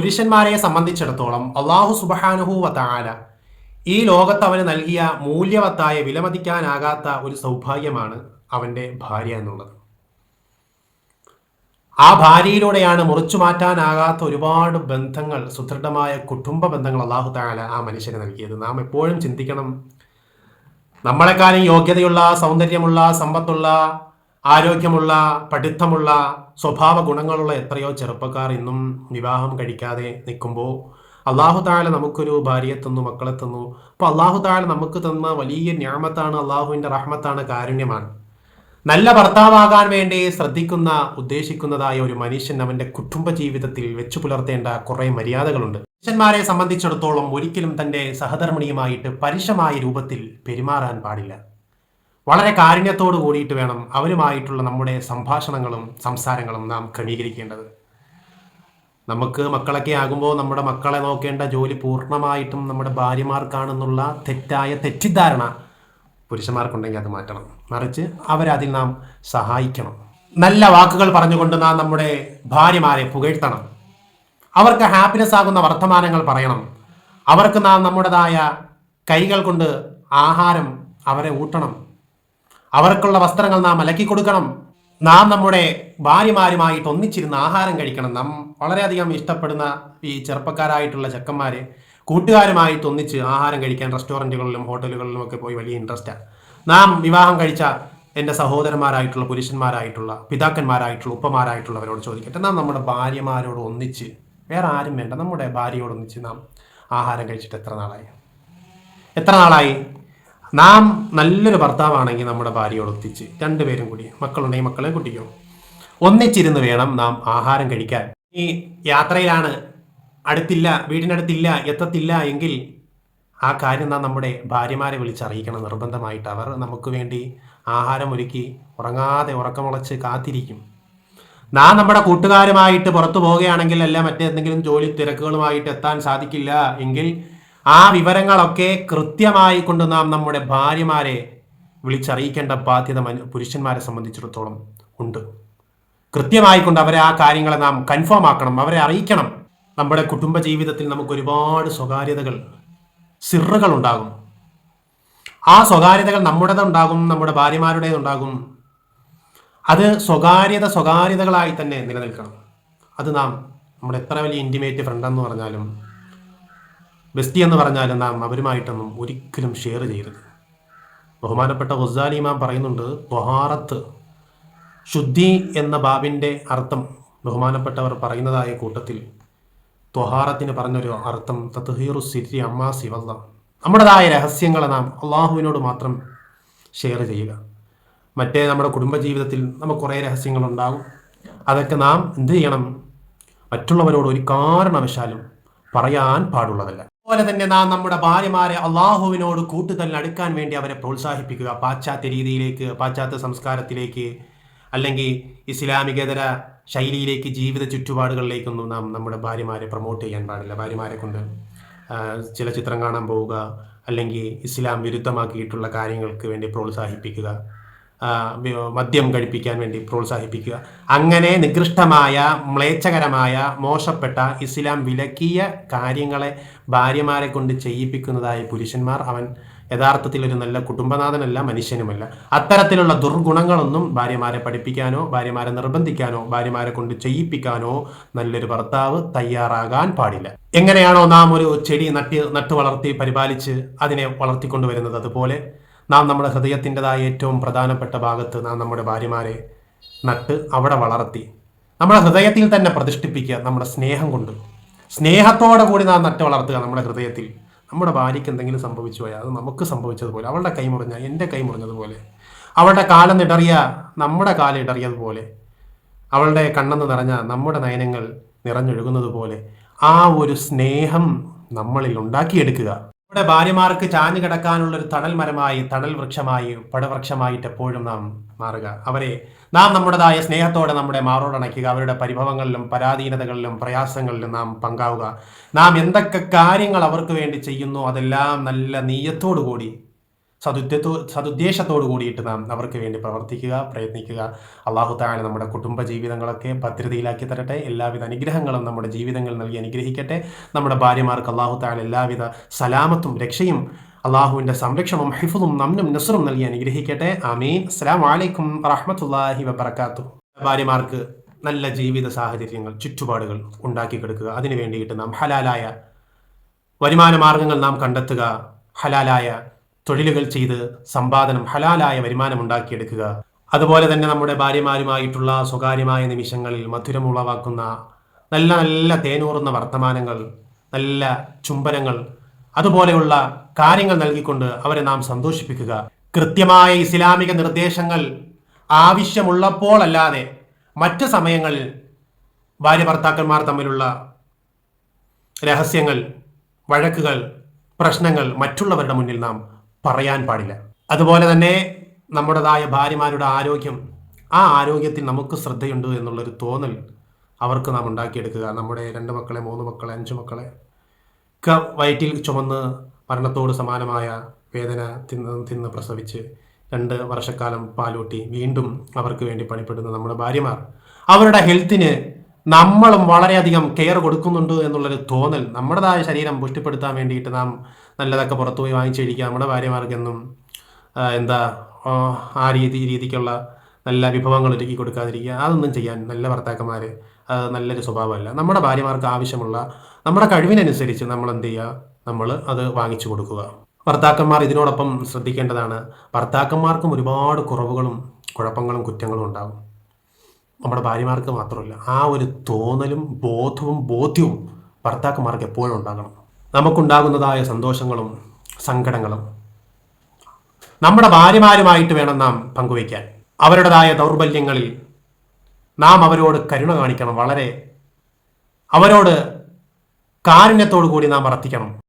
പുരുഷന്മാരെ സംബന്ധിച്ചിടത്തോളം അള്ളാഹു സുബഹാനുഹു താല ഈ ലോകത്ത് അവന് നൽകിയ മൂല്യവത്തായ വിലമതിക്കാനാകാത്ത ഒരു സൗഭാഗ്യമാണ് അവന്റെ ഭാര്യ എന്നുള്ളത്. ആ ഭാര്യയിലൂടെയാണ് മുറിച്ചു മാറ്റാനാകാത്ത ഒരുപാട് ബന്ധങ്ങൾ സുദൃഢമായ കുടുംബ ബന്ധങ്ങൾ അള്ളാഹു താല ആ മനുഷ്യന് നൽകിയത്. നാം എപ്പോഴും ചിന്തിക്കണം നമ്മളെക്കാളും യോഗ്യതയുള്ള സൗന്ദര്യമുള്ള സമ്പത്തുള്ള ആരോഗ്യമുള്ള പഠിത്തമുള്ള സ്വഭാവ ഗുണങ്ങളുള്ള എത്രയോ ചെറുപ്പക്കാർ ഇന്നും വിവാഹം കഴിക്കാതെ നിൽക്കുമ്പോൾ അള്ളാഹു താല നമുക്കൊരു ഭാര്യയെ തന്നു മക്കളെ തന്നു. അപ്പോൾ അള്ളാഹു താല നമുക്ക് തന്ന വലിയ ഞാമത്താണ് അള്ളാഹുവിന്റെ റഹ്മത്താണ് കാരുണ്യമാണ്. നല്ല ഭർത്താവാകാൻ വേണ്ടി ശ്രദ്ധിക്കുന്ന ഉദ്ദേശിക്കുന്നതായ ഒരു മനുഷ്യൻ അവന്റെ കുടുംബ ജീവിതത്തിൽ വെച്ചു പുലർത്തേണ്ട കുറെ മര്യാദകളുണ്ട്. പുരുഷന്മാരെ സംബന്ധിച്ചിടത്തോളം ഒരിക്കലും തന്റെ സഹധർമ്മിണിയുമായിട്ട് പരുഷമായ രൂപത്തിൽ പെരുമാറാൻ പാടില്ല. വളരെ കാരുണ്യത്തോട് കൂടിയിട്ട് വേണം അവരുമായിട്ടുള്ള നമ്മുടെ സംഭാഷണങ്ങളും സംസാരങ്ങളും നാം ക്രമീകരിക്കേണ്ടത്. നമുക്ക് മക്കളൊക്കെ ആകുമ്പോൾ നമ്മുടെ മക്കളെ നോക്കേണ്ട ജോലി പൂർണമായിട്ടും നമ്മുടെ ഭാര്യമാർക്കാണെന്നുള്ള തെറ്റായ തെറ്റിദ്ധാരണ പുരുഷന്മാർക്കുണ്ടെങ്കിൽ അത് മാറ്റണം. മറിച്ച് അവരതിൽ നാം സഹായിക്കണം. നല്ല വാക്കുകൾ പറഞ്ഞുകൊണ്ട് നാം നമ്മുടെ ഭാര്യമാരെ പുകഴ്ത്തണം. അവർക്ക് ഹാപ്പിനെസ് ആകുന്ന വർത്തമാനങ്ങൾ പറയണം. അവർക്ക് നാം നമ്മുടേതായ കൈകൾ കൊണ്ട് ആഹാരം അവരെ ഊട്ടണം. അവർക്കുള്ള വസ്ത്രങ്ങൾ നാം അലക്കി കൊടുക്കണം. നാം നമ്മുടെ ഭാര്യമാരുമായിട്ട് ഒന്നിച്ചിരുന്ന് ആഹാരം കഴിക്കണം. നാം വളരെയധികം ഇഷ്ടപ്പെടുന്ന ഈ ചെറുപ്പക്കാരായിട്ടുള്ള ചെക്കന്മാരെ കൂട്ടുകാരുമായിട്ട് ഒന്നിച്ച് ആഹാരം കഴിക്കാൻ റെസ്റ്റോറന്റുകളിലും ഹോട്ടലുകളിലും ഒക്കെ പോയി വലിയ ഇൻട്രസ്റ്റാണ് നാം വിവാഹം കഴിച്ച എന്റെ സഹോദരന്മാരായിട്ടുള്ള പുരുഷന്മാരായിട്ടുള്ള പിതാക്കന്മാരായിട്ടുള്ള ഉപ്പമാരായിട്ടുള്ളവരോട് ചോദിക്കട്ടെ. നാം നമ്മുടെ ഭാര്യമാരോട് ഒന്നിച്ച് വേറെ ആരും വേണ്ട നമ്മുടെ ഭാര്യയോട് ഒന്നിച്ച് നാം ആഹാരം കഴിച്ചിട്ട് എത്ര നാളായി? എത്ര നാളായി? നാം നല്ലൊരു ഭർത്താവാണെങ്കിൽ നമ്മുടെ ഭാര്യയോട് ഒത്തിച്ച് രണ്ടുപേരും കൂടി മക്കളുണ്ടെങ്കിൽ മക്കളെ കുട്ടിക്കും. ഒന്നിച്ചിരുന്ന് വേണം നാം ആഹാരം കഴിക്കാൻ. ഈ യാത്രയിലാണ് അടുത്തില്ല വീടിനടുത്തില്ല എത്തത്തില്ല എങ്കിൽ ആ കാര്യം നാം നമ്മുടെ ഭാര്യമാരെ വിളിച്ചറിയിക്കണം. നിർബന്ധമായിട്ട് അവർ നമുക്ക് വേണ്ടി ആഹാരം ഒരുക്കി ഉറങ്ങാതെ ഉറക്കമുളച്ച് കാത്തിരിക്കും. നാം നമ്മുടെ കൂട്ടുകാരുമായിട്ട് പുറത്തു പോവുകയാണെങ്കിൽ അല്ല മറ്റെന്തെങ്കിലും ജോലി തിരക്കുകളുമായിട്ട് എത്താൻ സാധിക്കില്ല എങ്കിൽ ആ വിവരങ്ങളൊക്കെ കൃത്യമായി കൊണ്ട് നാം നമ്മുടെ ഭാര്യമാരെ വിളിച്ചറിയിക്കേണ്ട ബാധ്യത പുരുഷന്മാരെ സംബന്ധിച്ചിടത്തോളം ഉണ്ട്. കൃത്യമായി കൊണ്ട് അവരെ ആ കാര്യങ്ങളെ നാം കൺഫേം ആക്കണം അവരെ അറിയിക്കണം. നമ്മുടെ കുടുംബ ജീവിതത്തിൽ നമുക്ക് ഒരുപാട് സ്വകാര്യതകൾ സിറുകൾ ഉണ്ടാകും. ആ സ്വകാര്യതകൾ നമ്മുടേതുണ്ടാകും നമ്മുടെ ഭാര്യമാരുടേതുണ്ടാകും അത് സ്വകാര്യത സ്വകാര്യതകളായി തന്നെ നിലനിൽക്കണം. അത് നാം നമ്മുടെ എത്ര വലിയ ഇന്റിമേറ്റ് ഫ്രണ്ട് എന്ന് പറഞ്ഞാലും ബെസ്റ്റി എന്ന് പറഞ്ഞാൽ നാം അവരുമായിട്ടൊന്നും ഒരിക്കലും ഷെയർ ചെയ്യരുത്. ബഹുമാനപ്പെട്ട ഗുസാലി ഇമാം പറയുന്നുണ്ട് തൊഹാറത്ത് ശുദ്ധി എന്ന ബാബിന്റെ അർത്ഥം ബഹുമാനപ്പെട്ടവർ പറയുന്നതായ കൂട്ടത്തിൽ ത്വഹാറത്തിന് പറഞ്ഞൊരു അർത്ഥം തത്ഹീറു സിരി അമ്മാ സിവല്ല. നമ്മുടേതായ രഹസ്യങ്ങളെ നാം അള്ളാഹുവിനോട് മാത്രം ഷെയർ ചെയ്യുക. മറ്റേ നമ്മുടെ കുടുംബജീവിതത്തിൽ നമുക്ക് കുറേ രഹസ്യങ്ങളുണ്ടാകും. അതൊക്കെ നാം എന്ത് ചെയ്യണം? മറ്റുള്ളവരോട് ഒരു കാരണവശാലും പറയാൻ പാടുള്ളതല്ല. അതുപോലെ തന്നെ നാം നമ്മുടെ ഭാര്യമാരെ അള്ളാഹുവിനോട് കൂട്ടുതലിന് അടുക്കാൻ വേണ്ടി അവരെ പ്രോത്സാഹിപ്പിക്കുക. പാശ്ചാത്യ രീതിയിലേക്ക് പാശ്ചാത്യ സംസ്കാരത്തിലേക്ക് അല്ലെങ്കിൽ ഇസ്ലാമികേതര ശൈലിയിലേക്ക് ജീവിത ചുറ്റുപാടുകളിലേക്കൊന്നും നാം നമ്മുടെ ഭാര്യമാരെ പ്രൊമോട്ട് ചെയ്യാൻ പാടില്ല. ഭാര്യമാരെ കൊണ്ട് ചില ചിത്രം കാണാൻ പോവുക അല്ലെങ്കിൽ ഇസ്ലാം വിരുദ്ധമാക്കിയിട്ടുള്ള കാര്യങ്ങൾക്ക് വേണ്ടി പ്രോത്സാഹിപ്പിക്കുക. മദ്യം കഴിപ്പിക്കാൻ വേണ്ടി പ്രോത്സാഹിപ്പിക്കുക. അങ്ങനെ നികൃഷ്ടമായ മ്ലേച്ഛകരമായ മോശപ്പെട്ട ഇസ്ലാം വിലക്കിയ കാര്യങ്ങളെ ഭാര്യമാരെ കൊണ്ട് ചെയ്യിപ്പിക്കുന്നതായി പുരുഷന്മാർ അവൻ യഥാർത്ഥത്തിൽ ഒരു നല്ല കുടുംബനാഥനല്ല മനുഷ്യനുമല്ല. അത്തരത്തിലുള്ള ദുർഗുണങ്ങളൊന്നും ഭാര്യമാരെ പഠിപ്പിക്കാനോ ഭാര്യമാരെ നിർബന്ധിക്കാനോ ഭാര്യമാരെ കൊണ്ട് ചെയ്യിപ്പിക്കാനോ നല്ലൊരു ഭർത്താവ് തയ്യാറാകാൻ പാടില്ല. എങ്ങനെയാണോ നാം ഒരു ചെടി നട്ടി നട്ടു വളർത്തി പരിപാലിച്ച് അതിനെ വളർത്തിക്കൊണ്ടുവരുന്നത്. അതുപോലെ നാം നമ്മുടെ ഹൃദയത്തിന്റെതായ ഏറ്റവും പ്രധാനപ്പെട്ട ഭാഗത്ത് നാം നമ്മുടെ ഭാര്യമാരെ നട്ട് അവിടെ വളർത്തി. നമ്മുടെ ഹൃദയത്തിൽ തന്നെ പ്രതിഷ്ഠിപ്പിക്കുക നമ്മുടെ സ്നേഹം കൊണ്ട്. സ്നേഹത്തോടെ കൂടി നാം നട്ട് വളർത്തുക നമ്മുടെ ഹൃദയത്തിൽ. നമ്മുടെ ഭാര്യയ്ക്ക് എന്തെങ്കിലും സംഭവിച്ചു പോയാൽ അത് നമുക്ക് സംഭവിച്ചതുപോലെ അവളുടെ കൈ മുറിഞ്ഞ എന്റെ കൈ മുറിഞ്ഞതുപോലെ അവളുടെ കാലം ഇടറിയ നമ്മുടെ കാലം ഇടറിയതുപോലെ അവളുടെ കണ്ണെന്ന് നിറഞ്ഞ നമ്മുടെ നയനങ്ങൾ നിറഞ്ഞൊഴുകുന്നത് പോലെ ആ ഒരു സ്നേഹം നമ്മളിൽ ഉണ്ടാക്കിയെടുക്കുക. നമ്മുടെ ഭാര്യമാർക്ക് ചാഞ്ഞു കിടക്കാനുള്ള ഒരു തണൽ മരമായി തണൽ വൃക്ഷമായി പടവൃക്ഷമായിട്ട് എപ്പോഴും നാം മാറുക. അവരെ നാം നമ്മുടേതായ സ്നേഹത്തോടെ നമ്മുടെ മാറോടണയ്ക്കുക അവരുടെ പരിഭവങ്ങളിലും പരാധീനതകളിലും പ്രയാസങ്ങളിലും നാം പങ്കാവുക. നാം എന്തൊക്കെ കാര്യങ്ങൾ അവർക്ക് വേണ്ടി ചെയ്യുന്നു അതെല്ലാം നല്ല നീയത്തോടു കൂടി സതുദ്യത്തോ സതുദ്ദേശത്തോടു കൂടിയിട്ട് നാം അവർക്ക് വേണ്ടി പ്രവർത്തിക്കുക പ്രയത്നിക്കുക. അള്ളാഹു താല നമ്മുടെ കുടുംബ ജീവിതങ്ങളൊക്കെ ഭദ്രതയിലാക്കി തരട്ടെ. എല്ലാവിധ അനുഗ്രഹങ്ങളും നമ്മുടെ ജീവിതങ്ങൾ നൽകി അനുഗ്രഹിക്കട്ടെ. നമ്മുടെ ഭാര്യമാർക്ക് അള്ളാഹു താല എല്ലാവിധ സലാമത്തും രക്ഷയും അള്ളാഹുവിന്റെ സംരക്ഷണവും ഹിഫുദും നമ്മും നസറും നൽകി അനുഗ്രഹിക്കട്ടെ. ആമീൻ. അസ്സലാം വലൈക്കും വറഹമത്തല്ലാഹി വബർക്കാത്തു ഭാര്യമാർക്ക് നല്ല ജീവിത സാഹചര്യങ്ങൾ ചുറ്റുപാടുകൾ ഉണ്ടാക്കി കൊടുക്കുക. അതിനു വേണ്ടിയിട്ട് നാം ഹലാലായ വരുമാന മാർഗങ്ങൾ നാം കണ്ടെത്തുക. ഹലാലായ തൊഴിലുകൾ ചെയ്ത് സമ്പാദനം ഹലാലായ വരുമാനം ഉണ്ടാക്കിയെടുക്കുക. അതുപോലെ തന്നെ നമ്മുടെ ഭാര്യമാരുമായിട്ടുള്ള സ്വകാര്യമായ നിമിഷങ്ങളിൽ മധുരമുളവാക്കുന്ന നല്ല നല്ല തേനൂറുന്ന വർത്തമാനങ്ങൾ നല്ല ചുംബനങ്ങൾ അതുപോലെയുള്ള കാര്യങ്ങൾ നൽകിക്കൊണ്ട് അവരെ നാം സന്തോഷിപ്പിക്കുക. കൃത്യമായ ഇസ്ലാമിക നിർദ്ദേശങ്ങൾ ആവശ്യമുള്ളപ്പോൾ അല്ലാതെ മറ്റ് സമയങ്ങളിൽ ഭാര്യ ഭർത്താക്കന്മാർ തമ്മിലുള്ള രഹസ്യങ്ങൾ വഴക്കുകൾ പ്രശ്നങ്ങൾ മറ്റുള്ളവരുടെ മുന്നിൽ നാം പറയാൻ പാടില്ല. അതുപോലെ തന്നെ നമ്മുടേതായ ഭാര്യമാരുടെ ആരോഗ്യം ആ ആരോഗ്യത്തിൽ നമുക്ക് ശ്രദ്ധയുണ്ട് എന്നുള്ളൊരു തോന്നൽ അവർക്ക് നാം ഉണ്ടാക്കിയെടുക്കുക. നമ്മുടെ രണ്ട് മക്കളെ മൂന്ന് മക്കളെ അഞ്ച് മക്കളെ ഒക്കെ വയറ്റിൽ ചുമന്ന് മരണത്തോട് സമാനമായ വേദന തിന്ന് തിന്ന് പ്രസവിച്ച് രണ്ട് വർഷക്കാലം പാലൂട്ടി വീണ്ടും അവർക്ക് വേണ്ടി പണിപ്പെടുന്ന നമ്മുടെ ഭാര്യമാർ അവരുടെ ഹെൽത്തിന് നമ്മളും വളരെയധികം കെയർ കൊടുക്കുന്നുണ്ട് എന്നുള്ളൊരു തോന്നൽ നമ്മുടേതായ ശരീരം പുഷ്ടിപ്പെടുത്താൻ വേണ്ടിയിട്ട് നാം നല്ലതൊക്കെ പുറത്തുപോയി വാങ്ങിച്ചിരിക്കുക. നമ്മുടെ ഭാര്യമാർക്കെന്നും എന്താ ആ രീതി രീതിക്കുള്ള നല്ല വിഭവങ്ങൾ ഒരുക്കി കൊടുക്കാതിരിക്കുക. അതൊന്നും ചെയ്യാൻ നല്ല ഭർത്താക്കന്മാർ അത് നല്ലൊരു സ്വഭാവമല്ല. നമ്മുടെ ഭാര്യമാർക്ക് ആവശ്യമുള്ള നമ്മുടെ കഴിവിനനുസരിച്ച് നമ്മൾ എന്ത് ചെയ്യുക? നമ്മൾ അത് വാങ്ങിച്ചു കൊടുക്കുക. ഭർത്താക്കന്മാർ ഇതിനോടൊപ്പം ശ്രദ്ധിക്കേണ്ടതാണ്. ഭർത്താക്കന്മാർക്കും ഒരുപാട് കുറവുകളും കുഴപ്പങ്ങളും കുറ്റങ്ങളും ഉണ്ടാകും നമ്മുടെ ഭാര്യമാർക്ക് മാത്രമല്ല ആ ഒരു തോന്നലും ബോധവും ബോധ്യവും ഭർത്താക്കന്മാർക്ക് എപ്പോഴും ഉണ്ടാകണം. നമുക്കുണ്ടാകുന്നതായ സന്തോഷങ്ങളും സങ്കടങ്ങളും നമ്മുടെ ഭാര്യമാരുമായിട്ട് വേണം നാം പങ്കുവയ്ക്കാൻ. അവരുടേതായ ദൗർബല്യങ്ങളിൽ നാം അവരോട് കരുണ കാണിക്കണം. വളരെ അവരോട് കാരുണ്യത്തോടു കൂടി നാം വർത്തിക്കണം